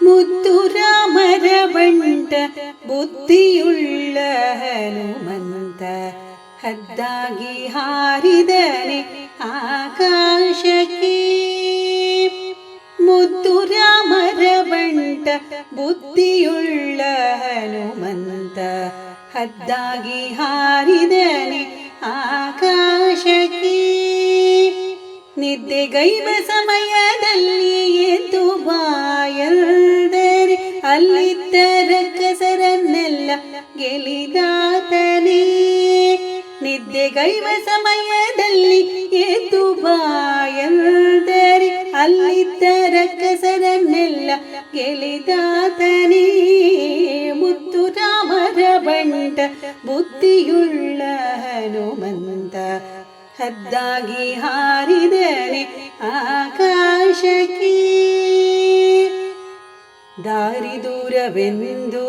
ಮುತ್ತು ರಾಮರ ಬಂಟ ಬುದ್ಧಿಯುಳ್ಳ ಹನುಮಂತ ಹದ್ದಾಗಿ ಹಾರಿದನೆ ಆಕಾಶಕ್ಕೆ ಮುದ್ದು ರಾಮರ ಬಂಟ ಬುದ್ಧಿಯುಳ್ಳ ಹನುಮಂತ ಹದ್ದಾಗಿ ಹಾರಿದನೆ ಆಕಾಶಕ್ಕೆ ನಿದ್ದೆಗೈವ ಸಮಯದಲ್ಲಿ ಅಲ್ಲಿದ್ದ ತರಕಸರನ್ನೆಲ್ಲ ಗೆಲಿದಾತನೇ. ನಿದ್ದೆಗೈವ ಸಮಯದಲ್ಲಿ ಎದ್ದು ಬಾಯಂದರೆ ಅಲ್ಲಿದ್ದ ತರಕಸರನ್ನೆಲ್ಲ ಗೆಲಿದಾತನೇ. ಮುತ್ತು ರಾಮರ ಬಂಟ, ಬುದ್ಧಿಯುಳ್ಳ ಹನುಮಂತ, ಹದ್ದಾಗಿ ಹಾರಿದನೆ ಆಕಾಶಕ್ಕೆ. ದಾರಿ ದೂರವೆಂದು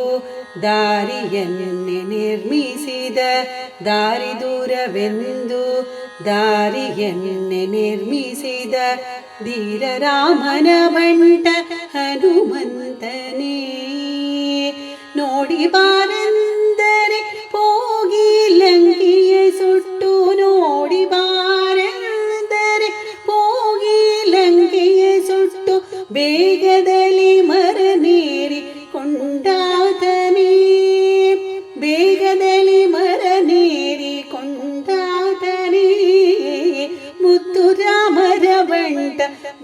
ದಾರಿಯನ್ನೇ ನಿರ್ಮಿಸಿದ ದಾರಿ ದೂರವೆಂದು ದಾರಿಯನ್ನೇ ನಿರ್ಮಿಸಿದ ಧೀರ ರಾಮನ ಬಂಟ ಹನುಮಂತನೇ ನೋಡಿ ಬಾರೆಂದರೆ ಹೋಗಿ ಲಂಕಿಯ ಸುಟ್ಟು ನೋಡಿ ಬಾರೆಂದರೆ ಹೋಗಿ ಲಂಕೆಯ ಸುಟ್ಟು ಬೇಗದಲ್ಲಿ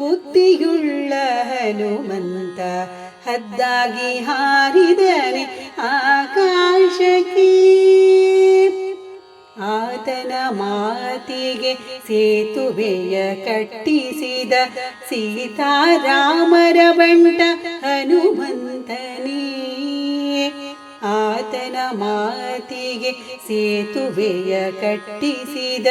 ಬುದ್ಧಿಯುಳ್ಳ ಹನುಮಂತ ಹದ್ದಾಗಿ ಹಾರಿದನೆ ಆಕಾಶಕ್ಕೆ. ಆತನ ಮಾತಿಗೆ ಸೇತುವೆಯ ಕಟ್ಟಿಸಿದ ಸೀತಾರಾಮರ ಬಂಟ ಹನುಮಂತನೇ. ಮಾತಿಗೆ ಸೇತುವೆಯ ಕಟ್ಟಿಸಿದ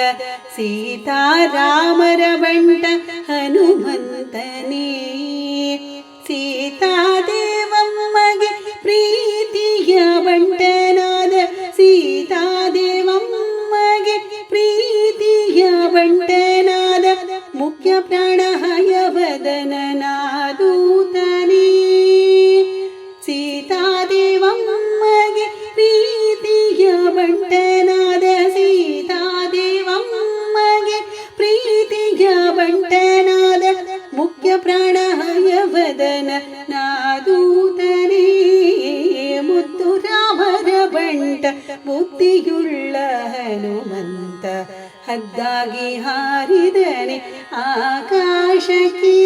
ಸೀತಾರಾಮರ ಬಂಟ ಹನುಮಂತನೇ. ಸೀತಾದೇವಮ್ಮಗೆ ಪ್ರೀತಿಯ ಬಂಟನಾದ ಸೀತಾದೇವಮ್ಮಗೆ ಪ್ರೀತಿಯ ಬಂಟನಾದ ಮುಖ್ಯ ಪ್ರಾಣಹಯವದನನಾದೂತನೇ ಬುದ್ಧಿಯುಳ್ಳ ಹನುಮಂತ ಹದ್ದಾಗಿ ಹಾರಿದನೆ ಆಕಾಶಕ್ಕೆ.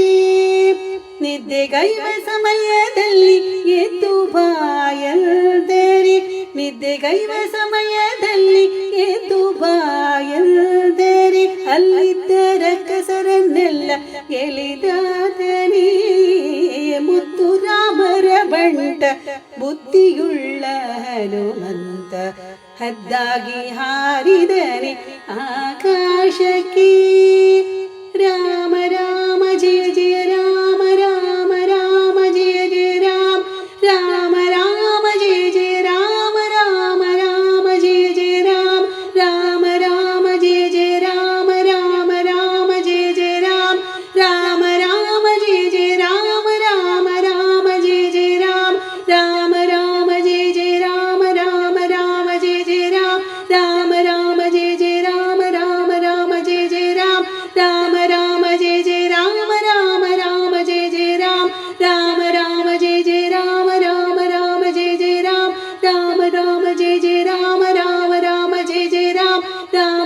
ನಿದ್ದೆಗೈವ ಸಮಯದಲ್ಲಿ ಎದ್ದು ಬಾಯಲ್ದರೆ. ನಿದ್ದೆಗೈವ ಸಮಯದಲ್ಲಿ ಎದ್ದು ಬಾಯಲ್ದರೆ. ಅಲ್ಲಿದ್ದ ರಕ್ಕಸರನ್ನೆಲ್ಲ ಎಲಿದಾದನೇ ಮುತ್ತು ರಾಮರ ಬಂಟ ಬುದ್ಧಿಯುಳ್ಳ ಹನುಮಂತ ಹದ್ದಾಗಿ ಹಾರಿದರೆ ಆಕಾಶಕ್ಕೆ രാമ രാമ ജയ ജയ രാമ രാമ രാമ ജയ ജയ രാം രാമ രാമ ജയ ജയ രാമ രാമ രാമ ജയ ജയ രാം രാമ